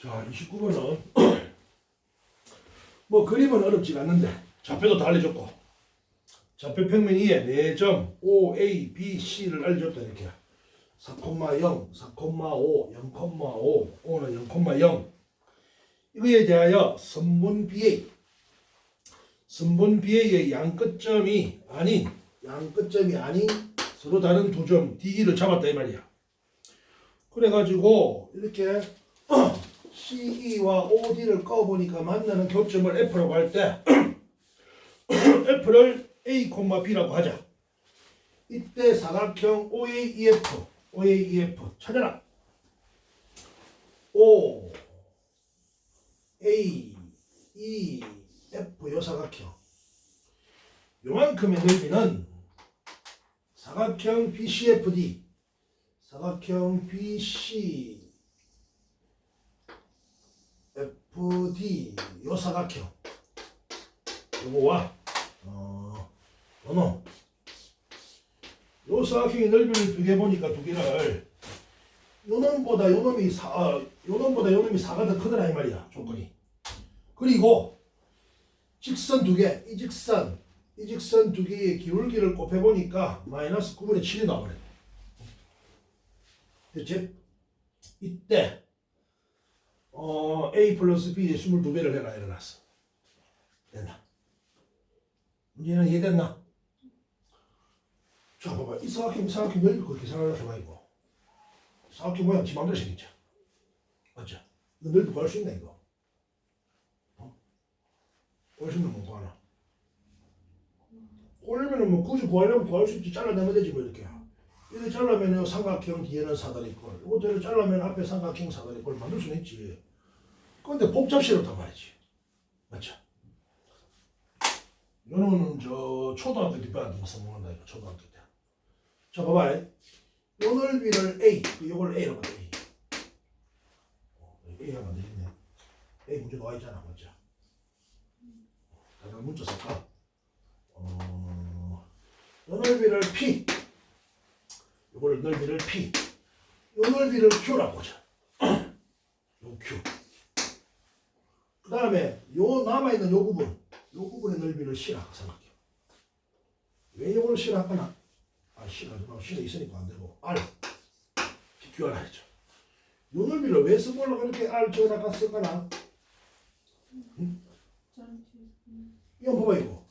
자, 29번은 뭐 그림은 어렵지 않는데 좌표도 다 알려줬고 좌표 평면 위에 4점 O, A, B, C를 알려줬다 이렇게. 4,0, 4,5, 0,5, O는 0,0 이거에 대하여 선분 BA 선분 BA의 양 끝점이 아닌 양 끝점이 아닌 서로 다른 두 점 D를 잡았다 이 말이야. 그래가지고 이렇게 CE와 OD를 꺼보니까 만나는 교점을 F라고 할 때 F를 A, B라고 하자. 이때 사각형 OAEF, OAEF 찾아라. O, A, E, F 요 사각형. 요만큼의 넓이는 사각형 BCFD, 사각형 BC FD 요 사각형. 요거와. 어 요놈 요 사각형의 넓이를 두 개 보니까 두 개를 요놈보다 요놈이 사 아, 요놈보다 요놈이 4가 더 크더라 이 말이야 조건이. 그리고 직선 두 개 이 직선 이 직선 두 개의 기울기를 곱해 보니까 마이너스 9분의 7이 나와버려 됐지? 이때 어, A 플러스 B의 22배를 해라 일어났어. 됐나? 문제는 이해됐나? 자, 봐봐. 이 사각형, 이 사각형 그렇게 생각을 해봐, 이거. 사각형 모양 지 맘대로 생겼죠? 맞죠? 이거 넓이 구할 수 있나, 이거? 어? 구할 수 있는 건 구하나? 구하려면은 뭐 굳이 구하려면 구할 수 있지. 잘라내면 되지, 뭐, 이렇게. 이렇게 잘라면 삼각형 뒤에는 사다리꼴. 이것대로 잘라면 앞에 삼각형 사다리꼴 만들 수는 있지. 근데 복잡스럽단 말이지. 맞죠? 이거는 저 초등학교 때 배웠던 거 써먹는다 이거 초등학교 때. 자 봐봐. 요 넓이를 A, 이걸 A라고 해. A. 어, A 하면 되겠네. A 문제 나와 있잖아, 맞죠? 다들 문자 쓸까? 어, 요 넓이를 P. 이걸 넓이를 P. 요 넓이를 Q라고 하자. 요 Q. 그 다음에 요 남아있는 요 부분 요 부분의 넓이를 C라고 생각해 왜 요걸 C라 하거나? 아 C가 아니라 C는 있으니까 안 되고. R. 비교하라 했죠. 요 넓이를 왜 써보려고 이렇게 R 적어놨까 쓸까나? 이거 봐봐 이거.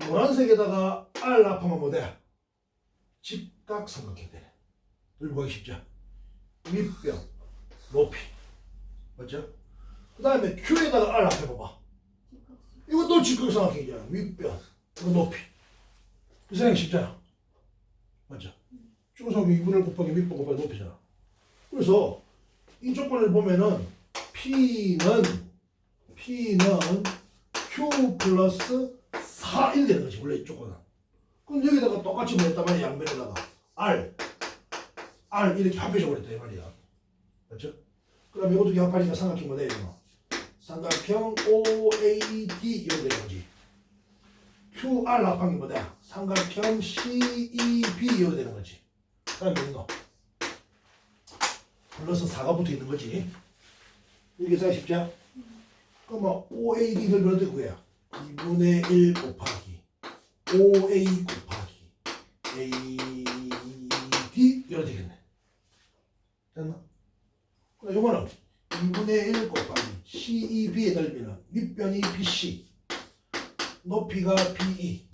노란색에다가 R 합하면 뭐돼? 직각삼각형 되네 넓이 구하기 쉽죠? 밑변 높이. 맞죠? 그 다음에 Q에다가 R 앞에 봐봐. 이것도 직각삼각형이잖아. 윗변, 이거 높이. 그 생각 쉽잖아. 맞죠? 직각삼각형 2분의 곱하기 윗변 곱하기 높이잖아. 그래서 이 조건을 보면은 P는 P는 Q 플러스 4 이렇게 되는 거지 원래 이 조건은. 그럼 여기다가 똑같이 뭐 했단 말이야 양변에다가 R R 이렇게 합해져 버렸다 이 말이야. 맞죠? 그럼 이것도 합하니까 삼각형 뭐 돼요? 이거? 삼각형 OAD 이렇게 되는 거지. QR 게 뭐다? 삼각형 CEB 이렇게 되는 거지. 그다음에 이거 플러스 4가 붙어 있는 거지. 이게 사 쉽죠? 그럼 뭐 OAD 를 어떻게 구해요? 2분의 1 곱하기 OA 곱하기 AD 이렇게 되겠네. 됐나? 요거는 2분의 1 곱하기 CEB의 넓이는 밑변이 BC 높이가 BE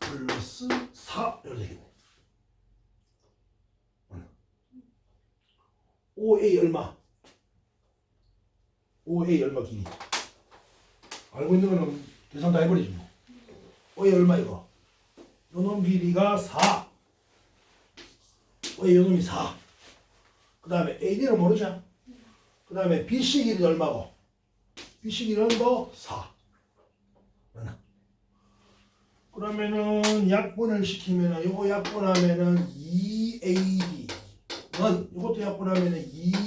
플러스 4 이렇게 되겠네. OA 얼마? OA 얼마 길이? 알고 있는 거는 계산 다 해버리지 뭐. OA 얼마 이거? 요놈 길이가 4 OA 요놈이 4그 다음에 AD는 모르죠? 그 다음에 BC 길이 얼마고? BC 길이는 뭐 4. 맞나? 그러면은 약분을 시키면은 요거 약분하면은 2AD는 이것도 약분하면은 2BE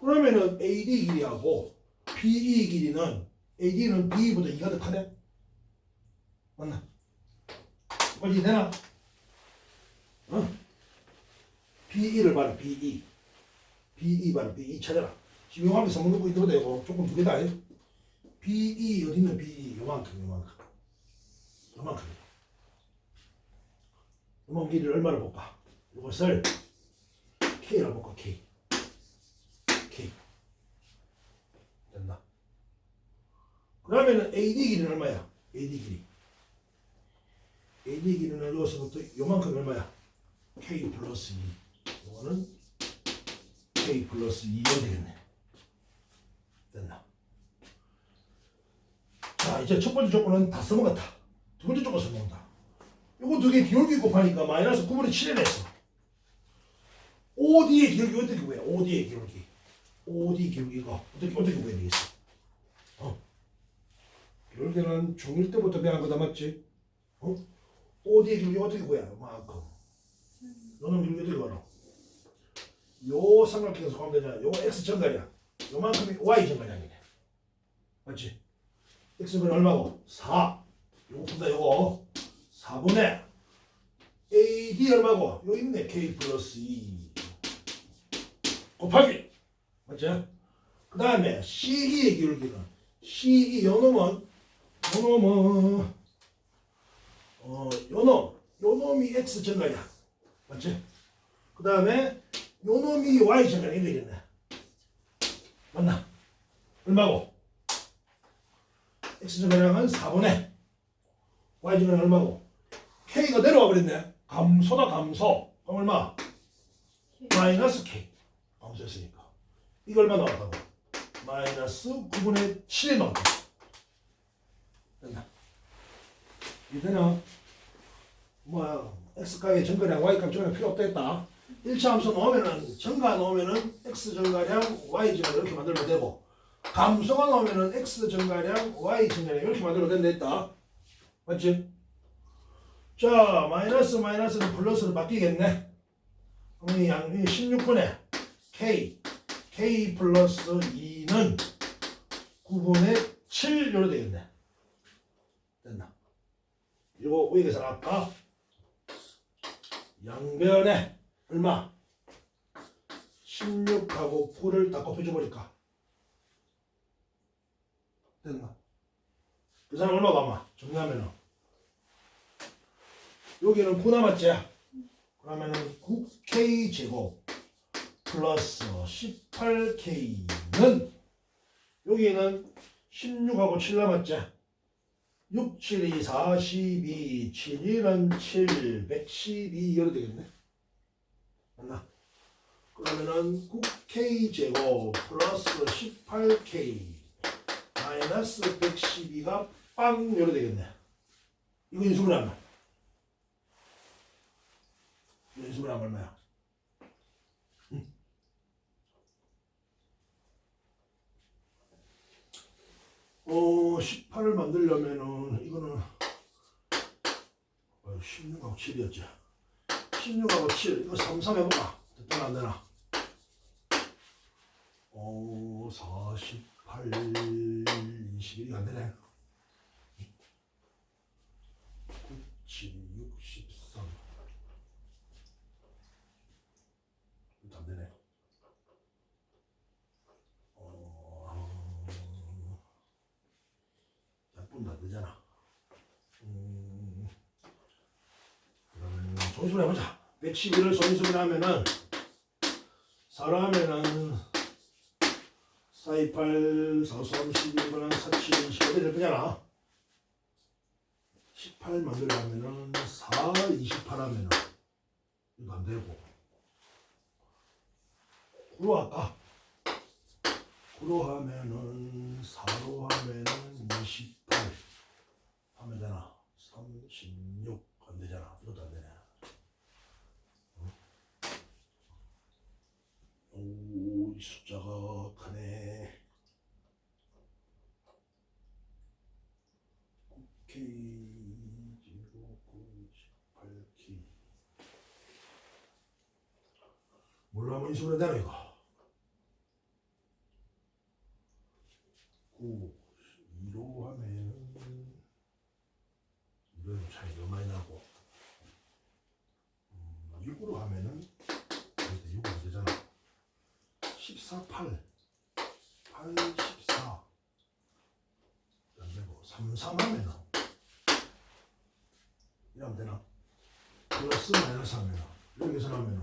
그러면은 AD 길이하고 BE 길이는 AD는 B보다 2가 더 크네? 맞나? 여기까지 되나? 어? BE를 봐라 BE BE 봐라 BE 찾아라. 지금 요만큼 거 있거든 이거. 조금 두 개다 BE 어디 있는 BE 요만큼 요만큼. 요만큼. 요만 길이를 얼마를 볼까? 이것을 K라 볼까 K 됐나 그러면은 AD 길이는 얼마야? AD 길이. AD 길이는 여기서부터? 요만큼 얼마야? K 플러스 2 이거는 K 플러스 2가 되겠네. 됐나 자 이제 첫 번째 조건은 다 써먹었다. 두 번째 조건 써먹는다. 이거 두 개 기울기 곱하니까 마이너스 9분의 7이 됐어. OD의 기울기 어떻게 구해? OD의 기울기 OD 기울기가 어떻게 어떻게 구해야 되겠어? 어? 기울기는 중1 때부터 배운 거다 맞지? 어? OD의 기울기 어떻게 구해 요만큼 너는 기울기 어떻게 구하노? 요 삼각형에서 되잖아. 요 X 정가량 요만큼이 Y 정가량이네 맞지? X는 얼마고? 4 요거 푼다 요거. 4분의 AD 얼마고? 요 있네. K 플러스 2 곱하기 맞죠? 그 다음에 CE의 기울기는 CE 요 놈은 요 놈은 어 요놈 요 놈이 X 정가량 맞지? 그 다음에 요 놈이 Y 정가량이 되겠네 맞나? 얼마고? X 정가량은 4분의 Y 정가량 얼마고? K가 내려와 버렸네 감소다 감소 그럼 얼마? 마이너스 K 감소했으니까 이거 얼마 나왔다고? 마이너스 9분의 7이 나왔다 됐나? 이제는 뭐야 x값의 정가량 y값 정가량 필요 없다 했다 1차 함수 넣으면은 정가 넣으면은 x 정가량 y 정가량 이렇게 만들면 되고 감소가 넣으면은 x 정가량 y 정가량 이렇게 만들면 된다 했다 맞지? 자 마이너스 마이너스는 플러스로 바뀌겠네 그럼 이 양, 이 16분의 k k 플러스 2는 9분의 7 이렇게 되겠네 됐나? 이거 위에 계산 아까 양변에 얼마? 16하고 9를 다 곱해줘 버릴까? 됐나? 그 사람 얼마 남아? 정리하면은 여기는 9 남았지? 그러면은 9k 제곱 플러스 18k는 여기는 16하고 7 남았지? 6, 7, 2, 42, 7, 1은 7, 112 이렇게 되겠네. 맞나? 그러면은 9K 제곱 플러스 18K 마이너스 112가 빵 이렇게 되겠네. 이거 인수분해 하면 이거 인수분해 하면 얼마야? 어, 18을 만들려면은 이거는 어, 16하고 7이었지. 16하고 7 이거 3, 3 해볼까? 됐나 안 되나? 어, 48, 21이 안 되네. 9, 7, 63. 이거 안 되네. 어, 약분도 안 되잖아. 음, 그러면 소인수분 해보자. 111을 소인수분 하면은 4로 하면은 428, 430, 11이거는 47, 15가 될 거잖아. 18 만들려면은 4, 28 하면은 이거 안 되고 9로 할까? 9로 하면은 4로 하면은 28 하면 되나? 3, 16. 안 되잖아. 이것도 안 되네. 어? 오, 이 숫자가 크네. 오케이. 7, 9, 18, K. 몰라 하면 이 소리 되나, 이거? 14 8 8 14 안 되고 3 3 하면은 이러면 되나? 플러스 마이너스 하면은 이렇게 계산하면은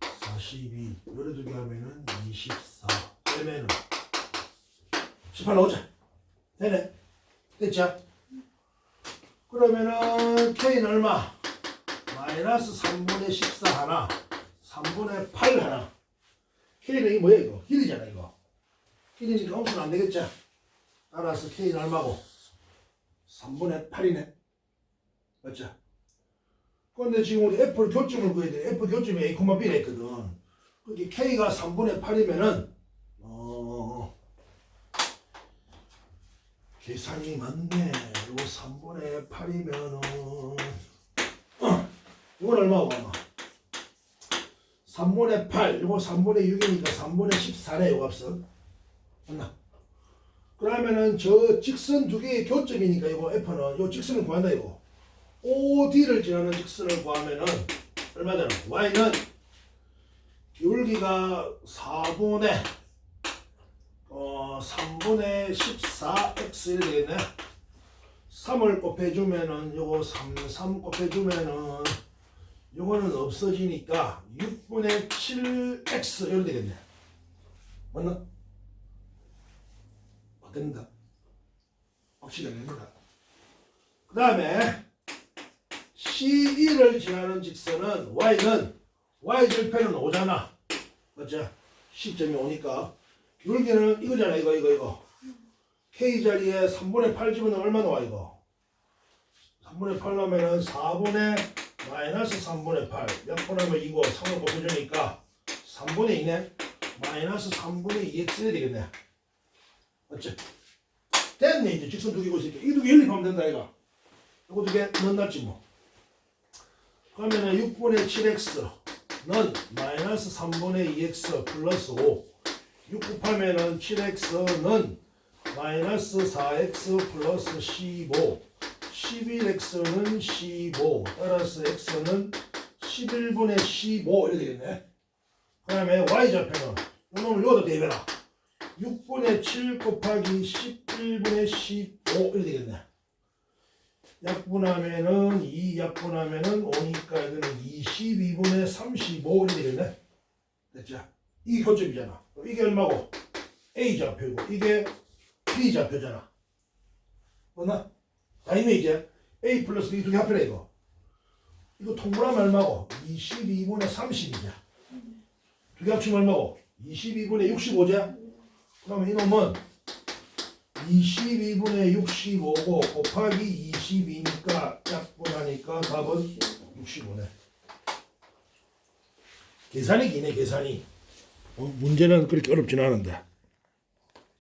42 요래 두개 하면은 24 빼면은 18 나오자 되네. 됐죠? 그러면은 K는 얼마? 마이너스 3분의 14 하나. 3분의 8 하나 K는 이게 뭐야 이거 길이잖아 이거 길이니까 홈수는 안 되겠죠 따라서 K는 얼마고 3분의 8이네 맞죠 근데 지금 우리 F를 교점을 구해야 돼. F 교점이 A, B라 했거든. 그게 K가 3분의 8이면은, 어, 계산이 맞네. 요 3분의 8이면은, 어, 이건 얼마고 아마? 3분의 8, 요거 3분의 6이니까 3분의 14네, 요 값은. 맞나? 그러면은 저 직선 두 개의 교점이니까 이거 F는 요 직선을 구한다, 이거. OD를 지나는 직선을 구하면은 얼마 되나? Y는 기울기가 4분의 어 3분의 14x 이렇게 되겠네. 3을 곱해주면은 요거 3, 3 곱해주면은 요거는 없어지니까 6분의 7x 이렇게 되겠네. 맞나? 안 됩니다. 확실히 안 됩니다. 그 다음에 C2를 지나는 직선은 Y는 Y절편은 5잖아. 맞죠? C점이 오니까 기울기는 이거잖아 이거 이거 이거 K 자리에 3분의 8 집어넣으면 얼마 나 와 이거 3분의 8 넣으면은 4분의 마이너스 3분의 8몇번 하면 이거 3을 곱해주니까 3분의 2네? 마이너스 3분의 2x 해야 되겠네. 맞지? 됐네 이제 직선 두 개 보니까 이 두 개 연립하면 된다 이거. 이거 두 개 넣어놨지 뭐. 그러면은 6분의 7x는 마이너스 3분의 2x 플러스 5 6 곱하면은 7x는 마이너스 4x 플러스 15 11x는 15 따라서 x는 11분의 15 이렇게 되겠네 그 다음에 y좌표는 이놈을 여기다 대입해라 6분의 7 곱하기 11분의 15 이렇게 되겠네 약분하면은 2 약분하면은 5니까 이거는 22분의 35 이렇게 되겠네 됐죠? 이게 교점이잖아. 이게 얼마고? A 좌표고 이게 B 좌표잖아. 맞나? 다이네 이제 A 플러스 B 두 개 합해라 이거. 이거 통분하면 얼마고? 22분의 30이냐? 두 개 합치면 얼마고? 22분의 65자? 그러면 이놈은 22분의 65고 곱하기 22니까 약분하니까 답은 65네. 계산이 기네 계산이. 어, 문제는 그렇게 어렵진 않은데.